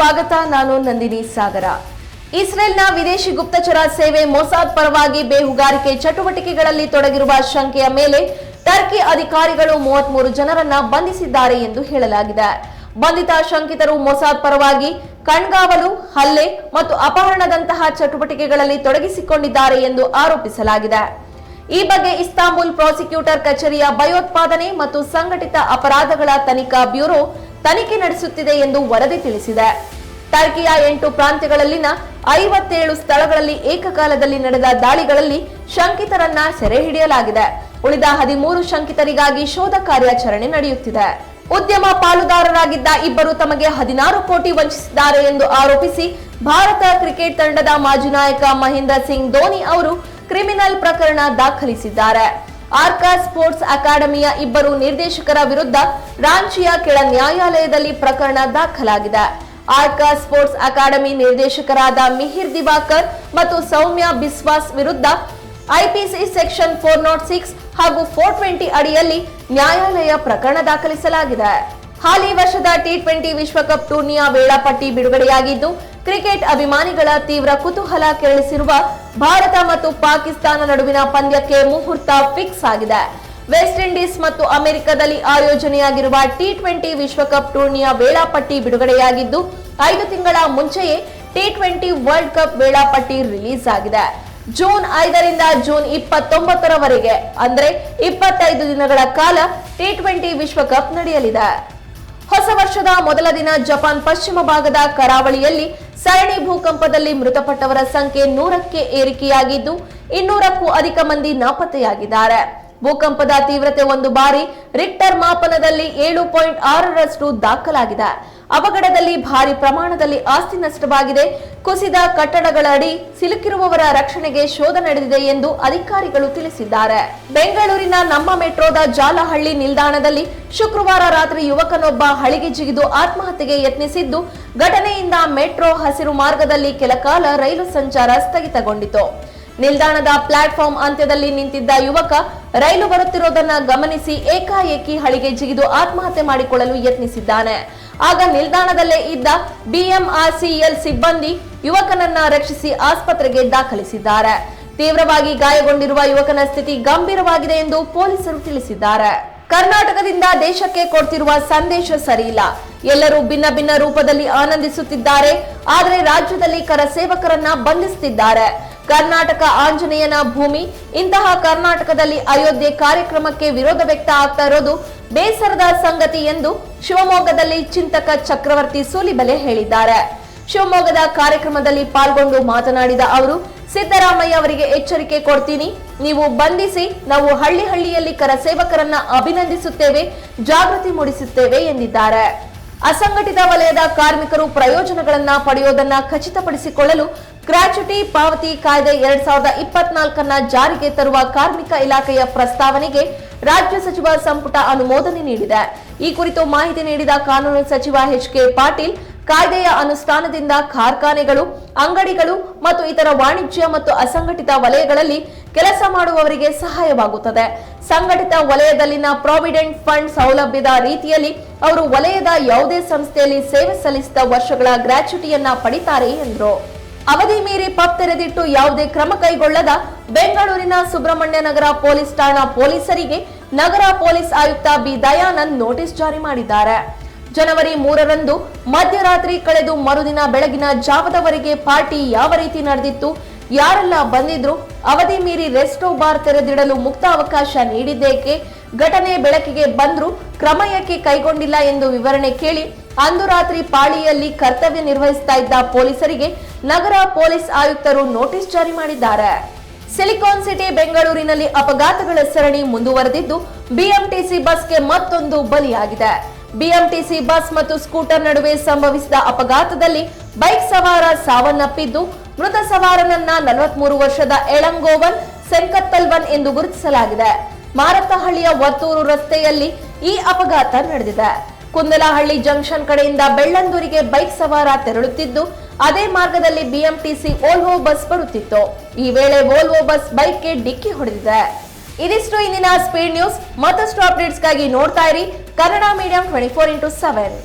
ನಾನು ನಂದಿನಿ ಸಾಗರ. ಇಸ್ರೇಲ್ನ ವಿದೇಶಿ ಗುಪ್ತಚರ ಸೇವೆ ಮೊಸಾದ್ ಪರವಾಗಿ ಬೇಹುಗಾರಿಕೆ ಚಟುವಟಿಕೆಗಳಲ್ಲಿ ತೊಡಗಿರುವ ಶಂಕೆಯ ಮೇಲೆ ಟರ್ಕಿ ಅಧಿಕಾರಿಗಳು ಮೂವತ್ಮೂರು ಜನರನ್ನ ಬಂಧಿಸಿದ್ದಾರೆ ಎಂದು ಹೇಳಲಾಗಿದೆ. ಬಂಧಿತ ಶಂಕಿತರು ಮೊಸಾದ್ ಪರವಾಗಿ ಕಣ್ಗಾವಲು, ಹಲ್ಲೆ ಮತ್ತು ಅಪಹರಣದಂತಹ ಚಟುವಟಿಕೆಗಳಲ್ಲಿ ತೊಡಗಿಸಿಕೊಂಡಿದ್ದಾರೆ ಎಂದು ಆರೋಪಿಸಲಾಗಿದೆ. ಈ ಬಗ್ಗೆ ಇಸ್ತಾಂಬುಲ್ ಪ್ರಾಸಿಕ್ಯೂಟರ್ ಕಚೇರಿಯ ಭಯೋತ್ಪಾದನೆ ಮತ್ತು ಸಂಘಟಿತ ಅಪರಾಧಗಳ ತನಿಖಾ ಬ್ಯೂರೋ ತನಿಖೆ ನಡೆಸುತ್ತಿದೆ ಎಂದು ವರದಿ ತಿಳಿಸಿದೆ. ಟರ್ಕಿಯ ಎಂಟು ಪ್ರಾಂತ್ಯಗಳಲ್ಲಿನ ಐವತ್ತೇಳು ಸ್ಥಳಗಳಲ್ಲಿ ಏಕಕಾಲದಲ್ಲಿ ನಡೆದ ದಾಳಿಗಳಲ್ಲಿ ಶಂಕಿತರನ್ನ ಸೆರೆ ಹಿಡಿಯಲಾಗಿದೆ. ಉಳಿದ ಹದಿಮೂರು ಶಂಕಿತರಿಗಾಗಿ ಶೋಧ ಕಾರ್ಯಾಚರಣೆ ನಡೆಯುತ್ತಿದೆ. ಉದ್ಯಮ ಪಾಲುದಾರರಾಗಿದ್ದ ಇಬ್ಬರು ತಮಗೆ ಹದಿನಾರು ಕೋಟಿ ವಂಚಿಸಿದ್ದಾರೆ ಎಂದು ಆರೋಪಿಸಿ ಭಾರತ ಕ್ರಿಕೆಟ್ ತಂಡದ ಮಾಜಿ ನಾಯಕ ಮಹೇಂದ್ರ ಸಿಂಗ್ ಧೋನಿ ಅವರು ಕ್ರಿಮಿನಲ್ ಪ್ರಕರಣ ದಾಖಲಿಸಿದ್ದಾರೆ. ಆರ್ಕಾ ಸ್ಪೋರ್ಟ್ಸ್ ಅಕಾಡೆಮಿಯ ಇಬ್ಬರು ನಿರ್ದೇಶಕರ ವಿರುದ್ಧ ರಾಂಚಿಯ ಕೆಳ ನ್ಯಾಯಾಲಯದಲ್ಲಿ ಪ್ರಕರಣ ದಾಖಲಾಗಿದೆ. ಆರ್ಕಾ ಸ್ಪೋರ್ಟ್ಸ್ ಅಕಾಡೆಮಿ ನಿರ್ದೇಶಕರಾದ ಮಿಹಿರ್ ದಿವಾಕರ್ ಮತ್ತು ಸೌಮ್ಯ ಬಿಸ್ವಾಸ್ ವಿರುದ್ಧ IPC section four nought six ಹಾಗೂ ಫೋರ್ ಟ್ವೆಂಟಿ ಅಡಿಯಲ್ಲಿ ನ್ಯಾಯಾಲಯ ಪ್ರಕರಣ ದಾಖಲಿಸಲಾಗಿದೆ. ಹಾಲಿ ವರ್ಷದ ಟಿ ಟ್ವೆಂಟಿ ವಿಶ್ವಕಪ್ ಟೂರ್ನಿಯ ವೇಳಾಪಟ್ಟಿ ಬಿಡುಗಡೆಯಾಗಿದ್ದು ಕ್ರಿಕೆಟ್ ಅಭಿಮಾನಿಗಳ ತೀವ್ರ ಕುತೂಹಲ ಕೆರಳಿಸಿರುವ ಭಾರತ ಮತ್ತು ಪಾಕಿಸ್ತಾನ ನಡುವಿನ ಪಂದ್ಯಕ್ಕೆ ಮುಹೂರ್ತ ಫಿಕ್ಸ್ ಆಗಿದೆ. ವೆಸ್ಟ್ ಇಂಡೀಸ್ ಮತ್ತು ಅಮೆರಿಕದಲ್ಲಿ ಆಯೋಜನೆಯಾಗಿರುವ ಟಿ ಟ್ವೆಂಟಿ ವಿಶ್ವಕಪ್ ಟೂರ್ನಿಯ ವೇಳಾಪಟ್ಟಿ ಬಿಡುಗಡೆಯಾಗಿದ್ದು, ಐದು ತಿಂಗಳ ಮುಂಚೆಯೇ ಟಿ ಟ್ವೆಂಟಿ ವರ್ಲ್ಡ್ ಕಪ್ ವೇಳಾಪಟ್ಟಿ ರಿಲೀಸ್ ಆಗಿದೆ. ಜೂನ್ ಐದರಿಂದ ಜೂನ್ ಇಪ್ಪತ್ತೊಂಬತ್ತರವರೆಗೆ, ಅಂದರೆ ಇಪ್ಪತ್ತೈದು ದಿನಗಳ ಕಾಲ ಟಿ ಟ್ವೆಂಟಿ ವಿಶ್ವಕಪ್ ನಡೆಯಲಿದೆ. ಹೊಸ ವರ್ಷದ ಮೊದಲ ದಿನ ಜಪಾನ್ ಪಶ್ಚಿಮ ಭಾಗದ ಕರಾವಳಿಯಲ್ಲಿ ಸರಣಿ ಭೂಕಂಪದಲ್ಲಿ ಮೃತಪಟ್ಟವರ ಸಂಖ್ಯೆ ನೂರಕ್ಕೆ ಏರಿಕೆಯಾಗಿದ್ದು, ಇನ್ನೂರಕ್ಕೂ ಅಧಿಕ ಮಂದಿ ನಾಪತ್ತೆಯಾಗಿದ್ದಾರೆ. ಭೂಕಂಪದ ತೀವ್ರತೆ ಒಂದು ಬಾರಿ ರಿಕ್ಟರ್ ಮಾಪನದಲ್ಲಿ ಏಳು ಪಾಯಿಂಟ್ ಆರರಷ್ಟು ದಾಖಲಾಗಿದೆ. ಅವಘಡದಲ್ಲಿ ಭಾರಿ ಪ್ರಮಾಣದಲ್ಲಿ ಆಸ್ತಿ ನಷ್ಟವಾಗಿದೆ. ಕುಸಿದ ಕಟ್ಟಡಗಳ ಅಡಿ ಸಿಲುಕಿರುವವರ ರಕ್ಷಣೆಗೆ ಶೋಧ ನಡೆದಿದೆ ಎಂದು ಅಧಿಕಾರಿಗಳು ತಿಳಿಸಿದ್ದಾರೆ. ಬೆಂಗಳೂರಿನ ನಮ್ಮ ಮೆಟ್ರೋದ ಜಾಲಹಳ್ಳಿ ನಿಲ್ದಾಣದಲ್ಲಿ ಶುಕ್ರವಾರ ರಾತ್ರಿ ಯುವಕನೊಬ್ಬ ಹಳಿಗೆ ಜಿಗಿದು ಆತ್ಮಹತ್ಯೆಗೆ ಯತ್ನಿಸಿದ್ದು, ಘಟನೆಯಿಂದ ಮೆಟ್ರೋ ಹಸಿರು ಮಾರ್ಗದಲ್ಲಿ ಕೆಲ ಕಾಲ ರೈಲು ಸಂಚಾರ ಸ್ಥಗಿತಗೊಂಡಿತು. ನಿಲ್ದಾಣದ ಪ್ಲಾಟ್ಫಾರ್ಮ್ ಅಂತ್ಯದಲ್ಲಿ ನಿಂತಿದ್ದ ಯುವಕ ರೈಲು ಬರುತ್ತಿರೋದನ್ನ ಗಮನಿಸಿ ಏಕಾಏಕಿ ಹಳಿಗೆ ಜಿಗಿದು ಆತ್ಮಹತ್ಯೆ ಮಾಡಿಕೊಳ್ಳಲು ಯತ್ನಿಸಿದ್ದಾನೆ. ಆಗ ನಿಲ್ದಾಣದಲ್ಲೇ ಇದ್ದ ಬಿಎಂಆರ್ಸಿಎಲ್ ಸಿಬ್ಬಂದಿ ಯುವಕನನ್ನ ರಕ್ಷಿಸಿ ಆಸ್ಪತ್ರೆಗೆ ದಾಖಲಿಸಿದ್ದಾರೆ. ತೀವ್ರವಾಗಿ ಗಾಯಗೊಂಡಿರುವ ಯುವಕನ ಸ್ಥಿತಿ ಗಂಭೀರವಾಗಿದೆ ಎಂದು ಪೊಲೀಸರು ತಿಳಿಸಿದ್ದಾರೆ. ಕರ್ನಾಟಕದಿಂದ ದೇಶಕ್ಕೆ ಕೊಡ್ತಿರುವ ಸಂದೇಶ ಸರಿಯಿಲ್ಲ. ಎಲ್ಲರೂ ಭಿನ್ನ ಭಿನ್ನ ರೂಪದಲ್ಲಿ ಆನಂದಿಸುತ್ತಿದ್ದಾರೆ. ಆದರೆ ರಾಜ್ಯದಲ್ಲಿ ಕರ ಸೇವಕರನ್ನ ಬಂಧಿಸುತ್ತಿದ್ದಾರೆ ಕರ್ನಾಟಕ ಆಂಜನೇಯನ ಭೂಮಿ. ಇಂತಹ ಕರ್ನಾಟಕದಲ್ಲಿ ಅಯೋಧ್ಯೆ ಕಾರ್ಯಕ್ರಮಕ್ಕೆ ವಿರೋಧ ವ್ಯಕ್ತ ಆಗ್ತಾ ಇರೋದು ಬೇಸರದ ಸಂಗತಿ ಎಂದು ಶಿವಮೊಗ್ಗದಲ್ಲಿ ಚಿಂತಕ ಚಕ್ರವರ್ತಿ ಸೋಲಿಬಲೆ ಹೇಳಿದ್ದಾರೆ. ಶಿವಮೊಗ್ಗದ ಕಾರ್ಯಕ್ರಮದಲ್ಲಿ ಪಾಲ್ಗೊಂಡು ಮಾತನಾಡಿದ ಅವರು, ಸಿದ್ದರಾಮಯ್ಯ ಅವರಿಗೆ ಎಚ್ಚರಿಕೆ ಕೊಡ್ತೀನಿ. ನೀವು ಬಂಧಿಸಿ, ನಾವು ಹಳ್ಳಿ ಹಳ್ಳಿಯಲ್ಲಿ ಕರ ಸೇವಕರನ್ನ ಅಭಿನಂದಿಸುತ್ತೇವೆ, ಜಾಗೃತಿ ಮೂಡಿಸುತ್ತೇವೆ ಎಂದಿದ್ದಾರೆ. ಅಸಂಘಟಿತ ವಲಯದ ಕಾರ್ಮಿಕರು ಪ್ರಯೋಜನಗಳನ್ನ ಪಡೆಯೋದನ್ನ ಖಚಿತಪಡಿಸಿಕೊಳ್ಳಲು ಗ್ರಾಚ್ಯುಟಿ ಪಾವತಿ ಕಾಯ್ದೆ ಎರಡ್ ಸಾವಿರದ ಇಪ್ಪತ್ನಾಲ್ಕನ್ನ ಜಾರಿಗೆ ತರುವ ಕಾರ್ಮಿಕ ಇಲಾಖೆಯ ಪ್ರಸ್ತಾವನೆಗೆ ರಾಜ್ಯ ಸಚಿವ ಸಂಪುಟ ಅನುಮೋದನೆ ನೀಡಿದೆ. ಈ ಕುರಿತು ಮಾಹಿತಿ ನೀಡಿದ ಕಾನೂನು ಸಚಿವ ಎಚ್ ಕೆ ಪಾಟೀಲ್, ಕಾಯ್ದೆಯ ಅನುಷ್ಠಾನದಿಂದ ಕಾರ್ಖಾನೆಗಳು, ಅಂಗಡಿಗಳು ಮತ್ತು ಇತರ ವಾಣಿಜ್ಯ ಮತ್ತು ಅಸಂಘಟಿತ ವಲಯಗಳಲ್ಲಿ ಕೆಲಸ ಮಾಡುವವರಿಗೆ ಸಹಾಯವಾಗುತ್ತದೆ. ಸಂಘಟಿತ ವಲಯದಲ್ಲಿನ ಪ್ರಾವಿಡೆಂಟ್ ಫಂಡ್ ಸೌಲಭ್ಯದ ರೀತಿಯಲ್ಲಿ ಅವರು ವಲಯದ ಯಾವುದೇ ಸಂಸ್ಥೆಯಲ್ಲಿ ಸೇವೆ ಸಲ್ಲಿಸಿದ ವರ್ಷಗಳ ಗ್ರಾಚ್ಯುಟಿಯನ್ನ ಪಡಿತಾರೆ ಎಂದರು. ಅವಧಿ ಮೀರಿ ಪಬ್ ತೆರೆದಿಟ್ಟು ಯಾವುದೇ ಕ್ರಮ ಕೈಗೊಳ್ಳದ ಬೆಂಗಳೂರಿನ ಸುಬ್ರಹ್ಮಣ್ಯ ನಗರ ಪೊಲೀಸ್ ಠಾಣಾ ಪೊಲೀಸರಿಗೆ ನಗರ ಪೊಲೀಸ್ ಆಯುಕ್ತ ಬಿ ದಯಾನಂದ್ ನೋಟಿಸ್ ಜಾರಿ ಮಾಡಿದ್ದಾರೆ. ಜನವರಿ ಮೂರರಂದು ಮಧ್ಯರಾತ್ರಿ ಕಳೆದು ಮರುದಿನ ಬೆಳಗಿನ ಜಾವದವರೆಗೆ ಪಾರ್ಟಿ ಯಾವ ರೀತಿ ನಡೆದಿತ್ತು, ಯಾರೆಲ್ಲ ಬಂದಿದ್ರು, ಅವಧಿ ಮೀರಿ ರೆಸ್ಟೋ ಬಾರ್ ತೆರೆದಿಡಲು ಮುಕ್ತ ಅವಕಾಶ ನೀಡಿದ್ದೇಕೆ, ಘಟನೆ ಬೆಳಕಿಗೆ ಬಂದ್ರು ಕ್ರಮ ಏಕೆ ಕೈಗೊಂಡಿಲ್ಲ ಎಂದು ವಿವರಣೆ ಕೇಳಿ ಅಂದು ರಾತ್ರಿ ಪಾಳಿಯಲ್ಲಿ ಕರ್ತವ್ಯ ನಿರ್ವಹಿಸ್ತಾ ಇದ್ದ ಪೊಲೀಸರಿಗೆ ನಗರ ಪೊಲೀಸ್ ಆಯುಕ್ತರು ನೋಟಿಸ್ ಜಾರಿ ಮಾಡಿದ್ದಾರೆ. ಸಿಲಿಕಾನ್ ಸಿಟಿ ಬೆಂಗಳೂರಿನಲ್ಲಿ ಅಪಘಾತಗಳ ಸರಣಿ ಮುಂದುವರೆದಿದ್ದು, ಬಿಎಂಟಿಸಿ ಬಸ್ಗೆ ಮತ್ತೊಂದು ಬಲಿಯಾಗಿದೆ. ಬಿಎಂಟಿಸಿ ಬಸ್ ಮತ್ತು ಸ್ಕೂಟರ್ ನಡುವೆ ಸಂಭವಿಸಿದ ಅಪಘಾತದಲ್ಲಿ ಬೈಕ್ ಸವಾರ ಸಾವನ್ನಪ್ಪಿದ್ದು, ಮೃತ ಸವಾರನನ್ನ ನಲವತ್ಮೂರು ವರ್ಷದ ಎಳಂಗೋವನ್ ಸೆಂಕತ್ತಲ್ವನ್ ಎಂದು ಗುರುತಿಸಲಾಗಿದೆ. ಮಾರತ್ತಹಳ್ಳಿಯ ವತ್ತೂರು ರಸ್ತೆಯಲ್ಲಿ ಈ ಅಪಘಾತ ನಡೆದಿದೆ. ಕುಂದಲಹಳ್ಳಿ ಜಂಕ್ಷನ್ ಕಡೆಯಿಂದ ಬೆಳ್ಳಂದೂರಿಗೆ ಬೈಕ್ ಸವಾರ ತೆರಳುತ್ತಿದ್ದು ಅದೇ ಮಾರ್ಗದಲ್ಲಿ ಬಿಎಂಟಿಸಿ ಓಲ್ವೋ ಬಸ್ ಬರುತ್ತಿತ್ತು. ಈ ವೇಳೆ ವೋಲ್ವೋ ಬಸ್ ಬೈಕ್ಗೆ ಡಿಕ್ಕಿ ಹೊಡೆದಿದೆ. ಇದಿಷ್ಟು ಇಂದಿನ ಸ್ಪೀಡ್ ನ್ಯೂಸ್. ಮತ್ತಷ್ಟು ಅಪ್ಡೇಟ್ಸ್ಗಾಗಿ ನೋಡ್ತಾ ಇರಿ Kannada medium twenty four into seven